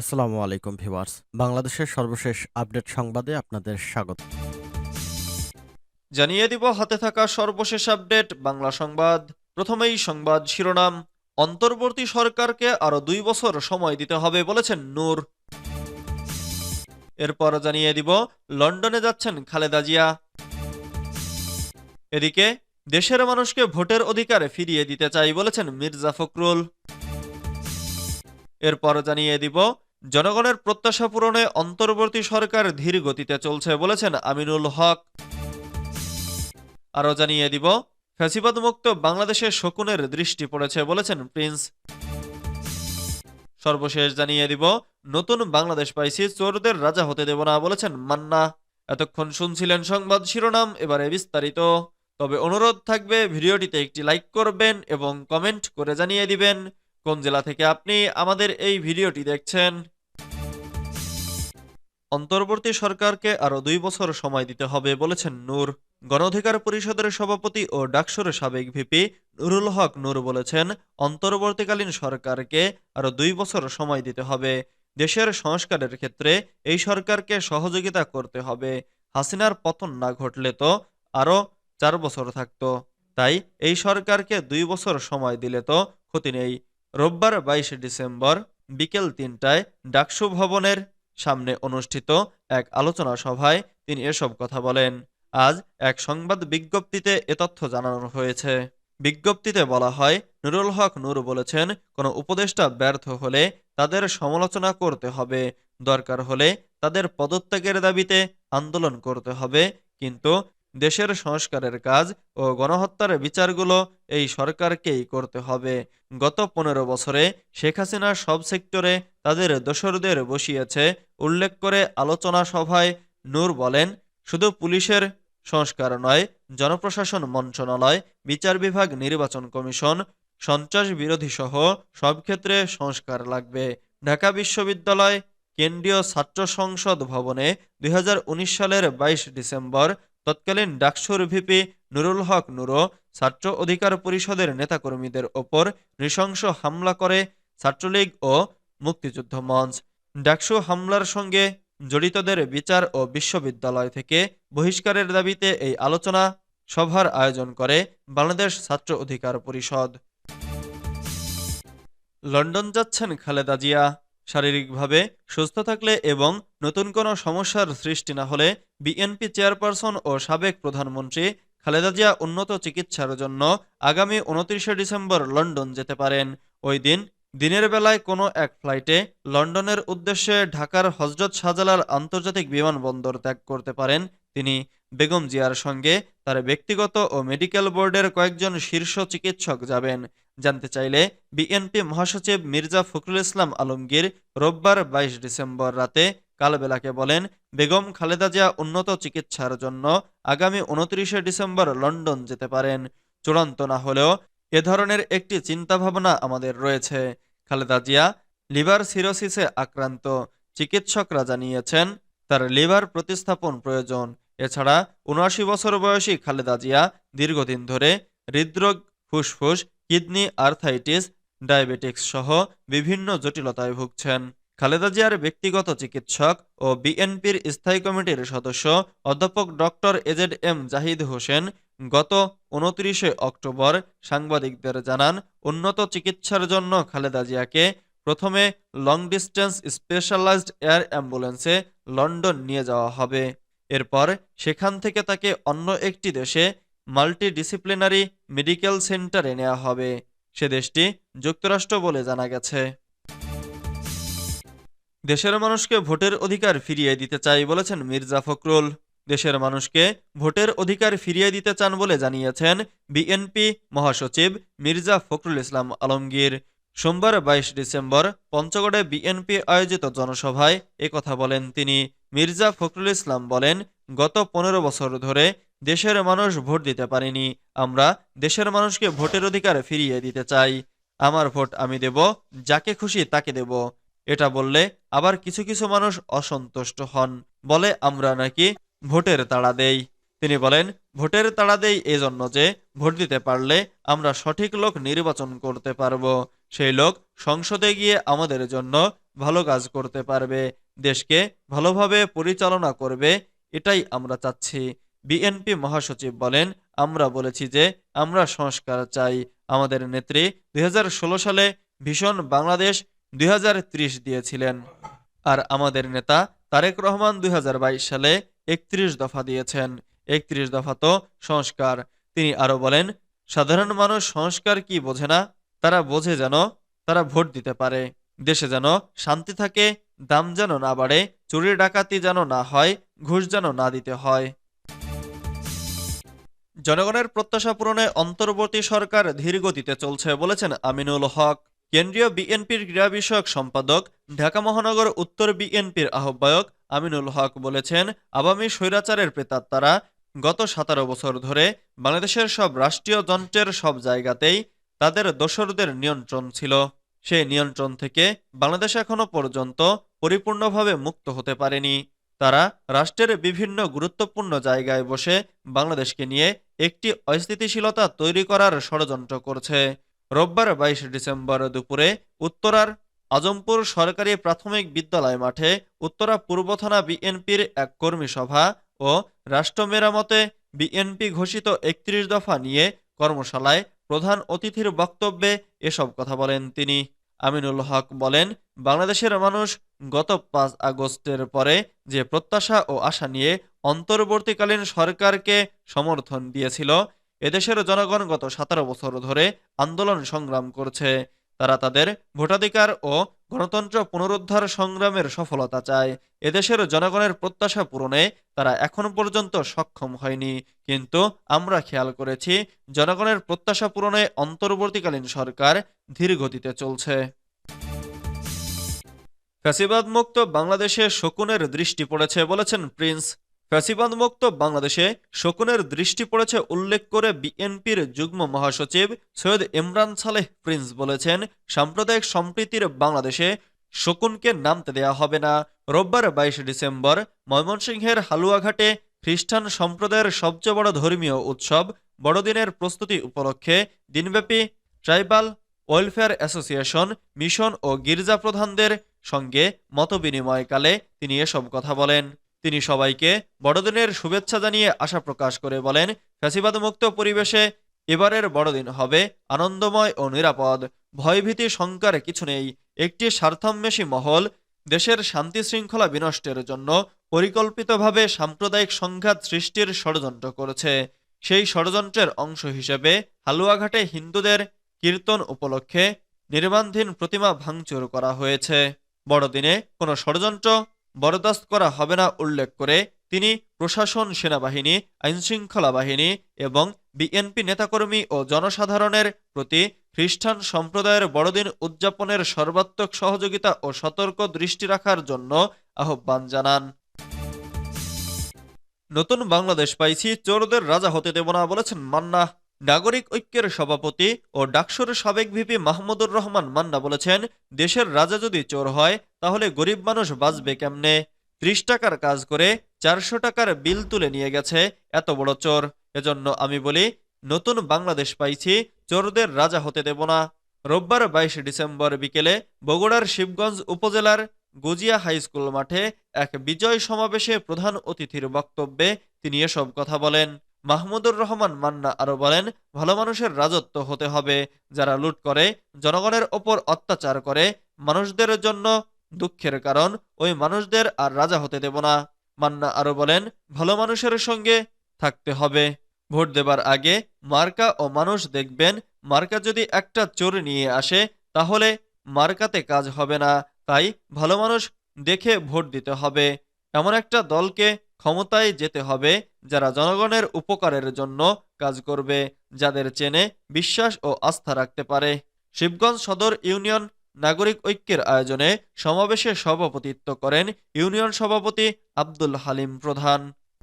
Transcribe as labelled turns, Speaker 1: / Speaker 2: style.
Speaker 1: আসসালামু আলাইকুম ভিউয়ার্স। বাংলাদেশের সর্বশেষ আপডেট সংবাদে আপনাদের স্বাগত।
Speaker 2: জানিয়ে দিব, হাতে থাকা সর্বশেষ আপডেট, বাংলা সংবাদ। প্রথমেই সংবাদ শিরোনাম, অন্তর্বর্তী সরকারকে আরও দুই বছর সময় দিতে হবে বলেছেন নূর। এরপর জানিয়ে দিব, লন্ডনে যাচ্ছেন খালেদা জিয়া। এদিকে, দেশের মানুষকে ভোটের অধিকার ফিরিয়ে দিতে চাই বলেছেন মির্জা ফখরুল। এরপর জানিয়ে দিব জনগণের প্রত্যাশা পূরণে অন্তর্বর্তী সরকার ধীর গতিতে চলছে বলেছেন আমিনুল হক। আরও জানিয়ে দিব ফ্যাসিবাদ মুক্ত বাংলাদেশে শকুনের দৃষ্টি পড়েছে বলেছেন প্রিন্স। সর্বশেষ জানিয়ে দিব, নতুন বাংলাদেশ পাইছি, চোরদের রাজা হতে দেব না বলেছেন মান্না। এতক্ষণ শুনছিলেন সংবাদ শিরোনাম, এবারে বিস্তারিত। তবে অনুরোধ থাকবে, ভিডিওটিতে একটি লাইক করবেন এবং কমেন্ট করে জানিয়ে দিবেন, কোন জেলা থেকে আপনি আমাদের এই ভিডিওটি দেখছেন। অন্তর্বর্তী সরকারকে আরও দুই বছর সময় দিতে হবে বলেছেন নূর। গণঅধিকার পরিষদের সভাপতি ও ডাকসুর সাবেক ভিপি নুরুল হক নূর বলেছেন, অন্তর্বর্তীকালীন সরকারকে আরও দুই বছর সময় দিতে হবে। দেশের সংস্কারের ক্ষেত্রে এই সরকারকে সহযোগিতা করতে হবে। হাসিনার পতন না ঘটলে তো আরও চার বছর থাকত। তাই এই সরকারকে দুই বছর সময় দিলে তো ক্ষতি নেই। রোববার বাইশে ডিসেম্বর বিকেল তিনটায় ডাকসু ভবনের সামনে অনুষ্ঠিত এক আলোচনা সভায় তিনি এসব কথা বলেন। আজ এক সংবাদ বিজ্ঞপ্তিতে এ তথ্য জানানো হয়েছে। বিজ্ঞপ্তিতে বলা হয়, নুরুল হক নূর বলেছেন, কোনো উপদেষ্টা ব্যর্থ হলে তাদের সমালোচনা করতে হবে, দরকার হলে তাদের পদত্যাগের দাবিতে আন্দোলন করতে হবে, কিন্তু দেশের সংস্কারের কাজ ও গণহত্যার বিচারগুলো এই সরকারকেই করতে হবে। গত পনেরো বছরে শেখ হাসিনা সব সেক্টরে তাদের দোসরদের বসিয়েছে, উল্লেখ করে আলোচনা সভায় নূর বলেন, শুধু পুলিশের সংস্কার নয়, জনপ্রশাসন মন্ত্রণালয়, বিচার বিভাগ, নির্বাচন কমিশন, সন্ত্রাস বিরোধী সহ সব ক্ষেত্রে সংস্কার লাগবে। ঢাকা বিশ্ববিদ্যালয় কেন্দ্রীয় ছাত্র সংসদ ভবনে দুই হাজার উনিশ সালের বাইশ ডিসেম্বর তৎকালীন ডাকসুর ভিপি নুরুল হক নুরো ছাত্র অধিকার পরিষদের নেতাকর্মীদের ওপর নৃশংস হামলা করে ছাত্রলীগ ও মুক্তিযুদ্ধ মঞ্চ। ডাকসু হামলার সঙ্গে জড়িতদের বিচার ও বিশ্ববিদ্যালয় থেকে বহিষ্কারের দাবিতে এই আলোচনা সভার আয়োজন করে বাংলাদেশ ছাত্র অধিকার পরিষদ। লন্ডন যাচ্ছেন খালেদা জিয়া। শারীরিকভাবে সুস্থ থাকলে এবং নতুন কোনো সমস্যার সৃষ্টি না হলে বিএনপি চেয়ারপারসন ও সাবেক প্রধানমন্ত্রী খালেদা জিয়া উন্নত চিকিৎসার জন্য আগামী উনত্রিশে ডিসেম্বর লন্ডন যেতে পারেন। ওই দিন দিনের বেলায় কোনো এক ফ্লাইটে লন্ডনের উদ্দেশ্যে ঢাকার হজরত শাহজালাল আন্তর্জাতিক বিমানবন্দর ত্যাগ করতে পারেন তিনি। বেগম জিয়ার সঙ্গে তার ব্যক্তিগত ও মেডিকেল বোর্ডের কয়েকজন শীর্ষ চিকিৎসক যাবেন। জানতে চাইলে বিএনপি মহাসচিব মির্জা ফখরুল ইসলাম আলমগীর রোববার বাইশ ডিসেম্বর রাতে কালবেলাকে বলেন, বেগম খালেদা জিয়া উন্নত চিকিৎসার জন্য আগামী উনত্রিশে ডিসেম্বর লন্ডন যেতে পারেন। চূড়ান্ত না হলেও এ ধরনের একটি চিন্তাভাবনা আমাদের রয়েছে। খালেদা জিয়া লিভার সিরোসিসে আক্রান্ত। চিকিৎসকরা জানিয়েছেন, তার লিভার প্রতিস্থাপন প্রয়োজন। এছাড়া উনআশি বছর বয়সী খালেদা জিয়া দীর্ঘদিন ধরে হৃদরোগ, ফুসফুস, কিডনি আর্থাইটিস, ডায়াবেটিক্স সহ বিভিন্ন জটিলতায় ভুগছেন। খালেদা জিয়ার ব্যক্তিগত চিকিৎসক ও বিএনপির স্থায়ী কমিটির সদস্য অধ্যাপক doctor A Z M Zahid Hossain গত উনত্রিশে অক্টোবর সাংবাদিকদের জানান, উন্নত চিকিৎসার জন্য খালেদা জিয়াকে প্রথমে লং ডিস্টেন্স স্পেশালাইজড এয়ার অ্যাম্বুলেন্সে লন্ডন নিয়ে যাওয়া হবে। এরপর সেখান থেকে তাকে অন্য একটি দেশে মাল্টিডিসিপ্লিনারি মেডিকেল সেন্টারে নেওয়া হবে। সে দেশটি যুক্তরাষ্ট্র বলে জানা গেছে। দেশের মানুষকে ভোটের অধিকার ফিরিয়ে দিতে চাই বলেছেন মির্জা ফখরুল। দেশের মানুষকে ভোটের অধিকার ফিরিয়ে দিতে চান বলে জানিয়েছেন বিএনপি মহাসচিব মির্জা ফখরুল ইসলাম আলমগীর। সোমবার বাইশ ডিসেম্বর পঞ্চগড়ে বিএনপি আয়োজিত জনসভায় কথা বলেন তিনি। মির্জা ফখরুল ইসলাম বলেন, গত পনেরো বছর ধরে দেশের মানুষ ভোট দিতে পারেনি। আমরা দেশের মানুষকে ভোটের অধিকার ফিরিয়ে দিতে চাই। আমার ভোট আমি দেব, যাকে খুশি তাকে দেব। এটা বললে আবার কিছু কিছু মানুষ অসন্তুষ্ট হন। বলে, আমরা নাকি ভোটের তাড়া দেই। তিনি বলেন, ভোটের তাড়া দেই এজন্য যে ভোট দিতে পারলে আমরা সঠিক লোক নির্বাচন করতে পারব। সেই লোক সংসদে গিয়ে আমাদের জন্য ভালো কাজ করতে পারবে। দেশকে ভালোভাবে পরিচালনা করবে, এটাই আমরা চাচ্ছি। বিএনপি মহাসচিব বলেন, আমরা বলেছি যে আমরা সংস্কার চাই। আমাদের নেত্রী দুই হাজার ষোলো সালে ভীষণ বাংলাদেশ দুই হাজার ত্রিশ দিয়েছিলেন। আর আমাদের নেতা তারেক রহমান দুই হাজার বাইশ সালে একত্রিশ দফা দিয়েছেন। একত্রিশ দফা তো সংস্কার। তিনি আরও বলেন, সাধারণ মানুষ সংস্কার কি বোঝে না, তারা বোঝে যেন তারা ভোট দিতে পারে। দেশে যেন শান্তি থাকে, দাম যেন না বাড়ে, চুরি ডাকাতি যেন না হয়, ঘুষ যেন না দিতে হয়। জনগণের প্রত্যাশা পূরণে অন্তর্বর্তী সরকার ধীর গতিতে চলছে বলেছেন আমিনুল হক। কেন্দ্রীয় বিএনপির ক্রীড়া বিষয়ক সম্পাদক, ঢাকা মহানগর উত্তর বিএনপির আহ্বায়ক আমিনুল হক বলেছেন, আওয়ামী স্বৈরাচারের প্রেতাত্মারা গত সতেরো বছর ধরে বাংলাদেশের সব রাষ্ট্রীয় যন্ত্রের সব জায়গাতেই তাদের দোসরদের নিয়ন্ত্রণ ছিল। সেই নিয়ন্ত্রণ থেকে বাংলাদেশ এখনও পর্যন্ত পরিপূর্ণভাবে মুক্ত হতে পারেনি। তারা রাষ্ট্রের বিভিন্ন গুরুত্বপূর্ণ জায়গায় বসে বাংলাদেশকে নিয়ে একটি অস্থিতিশীলতা তৈরি করার ষড়যন্ত্র করছে। রোববার বাইশ ডিসেম্বর দুপুরে উত্তরার আজমপুর সরকারি প্রাথমিক বিদ্যালয় মাঠে উত্তরা পূর্ব থানা বিএনপির এক কর্মী সভা ও রাষ্ট্র মেরামতে বিএনপি ঘোষিত একত্রিশ দফা নিয়ে কর্মশালায় প্রধান অতিথির বক্তব্যে এসব কথা বলেন তিনি। আমিনুল হক বলেন, বাংলাদেশের মানুষ গত পাঁচ আগস্টের পরে যে প্রত্যাশা ও আশা নিয়ে অন্তর্বর্তীকালীন সরকারকে সমর্থন দিয়েছিল এদেশের জনগণ গত সতেরো বছর ধরে আন্দোলন সংগ্রাম করছে। তারা তাদের ভোটাধিকার ও গণতন্ত্র পুনরুদ্ধার সংগ্রামের সফলতা চায়। এদেশের জনগণের প্রত্যাশা পূরণে তারা এখন পর্যন্ত সক্ষম হয়নি। কিন্তু আমরা খেয়াল করেছি, জনগণের প্রত্যাশা পূরণে অন্তর্বর্তীকালীন সরকার ধীর গতিতে চলছে। ফ্যাসিবাদ মুক্ত বাংলাদেশে শকুনের দৃষ্টি পড়েছে বলেছেন প্রিন্স ফ্যাসিবাদ মুক্ত বাংলাদেশে শকুনের দৃষ্টি পড়েছে উল্লেখ করে বিএনপির যুগ্ম মহাসচিব সৈয়দ ইমরান সালেহ প্রিন্স বলেছেন, সাম্প্রদায়িক সম্প্রীতির বাংলাদেশে শকুনকে নামতে দেয়া হবে না। রোববার বাইশে ডিসেম্বর ময়মনসিংহের হালুয়াঘাটে খ্রিস্টান সম্প্রদায়ের সবচেয়ে বড় ধর্মীয় উৎসব বড়দিনের প্রস্তুতি উপলক্ষে দিনব্যাপী ট্রাইবাল ওয়েলফেয়ার অ্যাসোসিয়েশন, মিশন ও গির্জা প্রধানদের সঙ্গে মতবিনিময়কালে তিনি এসব কথা বলেন। তিনি সবাইকে বড়দিনের শুভেচ্ছা জানিয়ে আশা প্রকাশ করে বলেন ফ্যাসিবাদ মুক্ত পরিবেশে এবারের বড়দিন হবে আনন্দময় ও নিরাপদ। ভয়ভীতি, শঙ্কার কিছু নেই। একটি স্বার্থান্বেষী মহল, দেশের শান্তি শৃঙ্খলা বিনষ্টের জন্য পরিকল্পিতভাবে সাম্প্রদায়িক সংঘাত সৃষ্টির ষড়যন্ত্র করেছে। সেই ষড়যন্ত্রের অংশ হিসেবে হালুয়াঘাটে হিন্দুদের কীর্তন উপলক্ষে নির্মাণধীন প্রতিমা ভাঙচুর করা হয়েছে। বড়দিনে কোনো ষড়যন্ত্র বরদাস্ত করা হবে না উল্লেখ করে তিনি প্রশাসন, সেনাবাহিনী, আইনশৃঙ্খলা বাহিনী এবং বিএনপি নেতাকর্মী ও জনসাধারণের প্রতি খ্রিস্টান সম্প্রদায়ের বড়দিন উদযাপনের সর্বাত্মক সহযোগিতা ও সতর্ক দৃষ্টি রাখার জন্য আহ্বান জানান। নতুন বাংলাদেশ পাইছি, চোরদের রাজা হতে দেব না বলেছেন মান্না নাগরিক ঐক্যের সভাপতি ও ডাকসুর সাবেক ভিপি মাহমুদুর রহমান মান্না বলেছেন, দেশের রাজা যদি চোর হয়, তাহলে গরিব মানুষ বাঁচবে কেমনে? ত্রিশ টাকার কাজ করে চারশো টাকার বিল তুলে নিয়ে গেছে এত বড় চোর। এজন্য আমি বলি, নতুন বাংলাদেশ পাইছি, চোরদের রাজা হতে দেব না। রোববার বাইশ ডিসেম্বর বিকেলে বগুড়ার শিবগঞ্জ উপজেলার গুজিয়া হাই স্কুল মাঠে এক বিজয় সমাবেশে প্রধান অতিথির বক্তব্যে তিনি এসব কথা বলেন। মাহমুদুর রহমান মান্না আরও বলেন, ভালো মানুষের রাজত্ব হতে হবে, যারা লুট করে, জনগণের ওপর অত্যাচার করে, মানুষদের জন্য দুঃখের কারণ, ওই মানুষদের আর রাজা হতে দেব না। মান্না আরও বলেন, ভালো মানুষের সঙ্গে থাকতে হবে। ভোট দেবার আগে মার্কা ও মানুষ দেখবেন, মার্কা যদি একটা চোর নিয়ে আসে, তাহলে মার্কাতে কাজ হবে না। তাই ভালো মানুষ দেখে ভোট দিতে হবে। এমন একটা দলকে ক্ষমতায় যেতে হবে যারা জনগণের উপকারের জন্য কাজ করবে, যাদের চেনে বিশ্বাস ও আস্থা রাখতে পারে। শিবগঞ্জ সদর ইউনিয়ন নাগরিক ঐক্যের আয়োজনে সমাবেশে সভাপতিত্ব করেন ইউনিয়ন সভাপতি আব্দুল হালিম প্রধান।